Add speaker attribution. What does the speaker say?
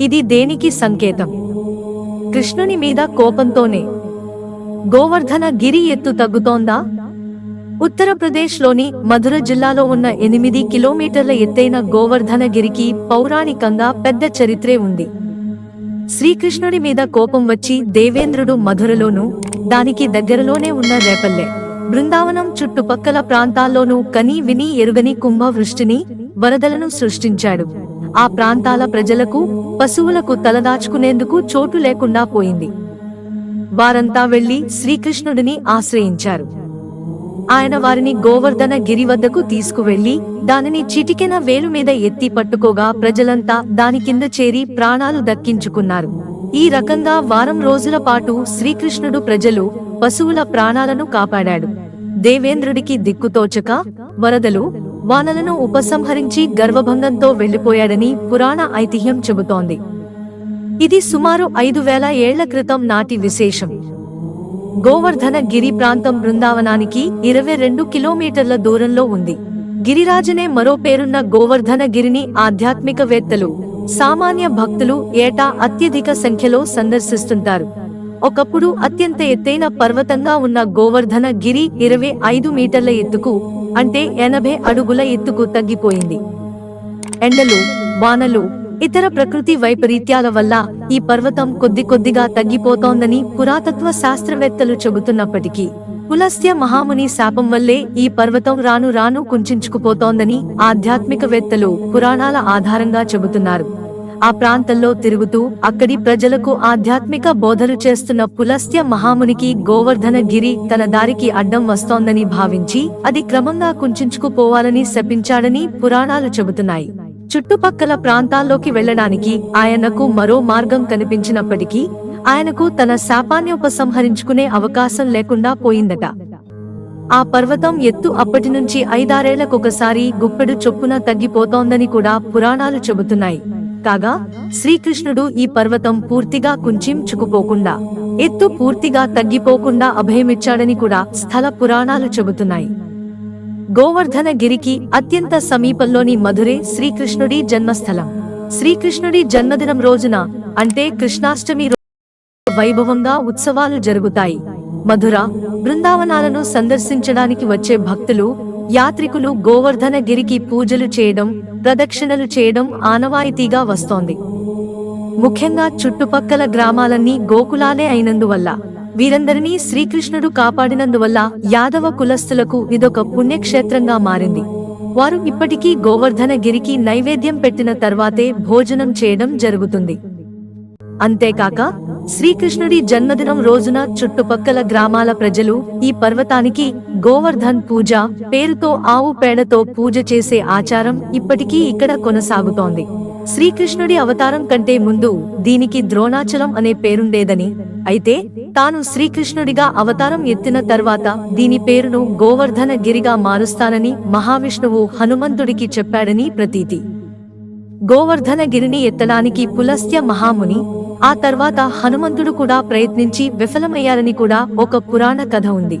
Speaker 1: ఇది దేనికి సంకేతం? కృష్ణుని మీద కోపంతోనే. గోవర్ధన గిరి ఎత్తు తగ్గుతోందా? ఉత్తరప్రదేశ్లోని మధుర జిల్లాలో ఉన్న ఎనిమిది కిలోమీటర్ల ఎత్తైన గోవర్ధన గిరికి పౌరాణికంగా పెద్ద చరిత్రే ఉంది. శ్రీకృష్ణుడి మీద కోపం వచ్చి దేవేంద్రుడు మధురలోనూ దానికి దగ్గరలోనే ఉన్న రేపల్లె బృందావనం చుట్టుపక్కల ప్రాంతాల్లోనూ కనీ విని ఎరుగని కుంభవృష్టిని వరదలను సృష్టించాడు. ఆ ప్రాంతాల ప్రజలకు పశువులకు తలదాచుకునేందుకు చోటు లేకుండా పోయింది. వారంతా వెళ్ళి శ్రీకృష్ణుడిని ఆశ్రయించారు. ఆయన వారిని గోవర్ధన గిరి వద్దకు తీసుకువెళ్ళి దానిని చిటికెన వేలు మీద ఎత్తి పట్టుకోగా ప్రజలంతా దాని కింద చేరి ప్రాణాలు దక్కించుకున్నారు. ఈ రకంగా వారం రోజుల పాటు శ్రీకృష్ణుడు ప్రజలు పశువుల ప్రాణాలను కాపాడాడు. దేవేంద్రుడికి దిక్కుతోచక వరదలు వానలను ఉపసంహరించి గర్వభంగంతో వెళ్ళిపోయాడని పురాణ ఐతిహ్యం చెబుతోంది. ఇది సుమారు ఐదు వేల ఏళ్ళ క్రితం నాటి విశేషం. గోవర్ధన గిరి ప్రాంతం బృందావనానికి ఇరవై రెండు కిలోమీటర్ల దూరంలో ఉంది. గిరిరాజనే మరో పేరున్న గోవర్ధన గిరిని ఆధ్యాత్మికవేత్తలు సామాన్య భక్తులు ఏటా అత్యధిక సంఖ్యలో సందర్శిస్తుంటారు. ఒకప్పుడు అత్యంత ఎత్తైన పర్వతంగా ఉన్న గోవర్ధన గిరి ఇరవై ఐదు మీటర్ల ఎత్తుకు అంటే ఎనభై అడుగుల ఎత్తుకు తగ్గిపోయింది. ఎండలు వానలు ఇతర ప్రకృతి వైపరీత్యాల వల్ల ఈ పర్వతం కొద్ది కొద్దిగా తగ్గిపోతోందని పురాతత్వ శాస్త్రవేత్తలు చెబుతున్నప్పటికీ పులస్త్య మహాముని శాపం వల్లే ఈ పర్వతం రాను రాను కుంచుకుపోతోందని ఆధ్యాత్మికవేత్తలు పురాణాల ఆధారంగా చెబుతున్నారు. ఆ ప్రాంతంలో తిరుగుతూ అక్కడి ప్రజలకు ఆధ్యాత్మిక బోధలు చేస్తున్న పులస్త్య మహామునికి గోవర్ధన గిరి తన దారికి అడ్డం వస్తోందని భావించి అది క్రమంగా కుంచుకుపోవాలని శపించాడని పురాణాలు చెబుతున్నాయి. చుట్టుపక్కల ప్రాంతాల్లోకి వెళ్ళడానికి ఆయనకు మరో మార్గం కనిపించినప్పటికీ ఆయనకు తన శాపాన్ని ఉపసంహరించుకునే అవకాశం లేకుండా పోయిందట. ఆ పర్వతం ఎత్తు అప్పటి నుంచి ఐదారేళ్ళకొకసారి గుప్పెడు చొప్పున తగ్గిపోతోందని కూడా పురాణాలు చెబుతున్నాయి. కాగా శ్రీకృష్ణుడు ఈ పర్వతం పూర్తిగా కుంచించుకుపోకుండా ఎత్తు పూర్తిగా తగ్గిపోకుండా అభయమిచ్చాడని కూడా స్థల పురాణాలు చెబుతున్నాయి. గోవర్ధన గిరికి అత్యంత సమీపంలోని మధురే శ్రీకృష్ణుడి జన్మస్థలం. శ్రీకృష్ణుడి జన్మదినం రోజున అంటే కృష్ణాష్టమి వైభవంగా ఉత్సవాలు జరుగుతాయి. మధుర బృందావనాలను సందర్శించడానికి వచ్చే భక్తులు యాత్రికులు గోవర్ధన గిరికి పూజలు చేయడం ప్రదక్షిణలు చేయడం ఆనవాయితీగా వస్తోంది. ముఖ్యంగా చుట్టుపక్కల గ్రామాలన్నీ గోకులాలే అయినందువల్ల వీరందరినీ శ్రీకృష్ణుడు కాపాడినందువల్ల యాదవ కులస్తులకు ఇదొక పుణ్యక్షేత్రంగా మారింది. వారు ఇప్పటికీ గోవర్ధన గిరికి నైవేద్యం పెట్టిన తర్వాతే భోజనం చేయడం జరుగుతుంది. అంతేకాక శ్రీకృష్ణుడి జన్మదినం రోజున చుట్టుపక్కల గ్రామాల ప్రజలు ఈ పర్వతానికి గోవర్ధన్ పూజ పేరుతో ఆవు పేడతో పూజ చేసే ఆచారం ఇప్పటికీ ఇక్కడ కొనసాగుతోంది. శ్రీకృష్ణుడి అవతారం కంటే ముందు దీనికి ద్రోణాచలం అనే పేరుండేదని అయితే తాను శ్రీకృష్ణుడిగా అవతారం ఎత్తిన తర్వాత దీని పేరును గోవర్ధన గిరిగా మారుస్తానని మహావిష్ణువు హనుమంతుడికి చెప్పాడని ప్రతీతి. గోవర్ధన గిరిని ఎత్తడానికి పులస్త్య మహాముని ఆ తర్వాత హనుమంతుడు కూడా ప్రయత్నించి విఫలమయ్యారని కూడా ఒక పురాణ కథ ఉంది.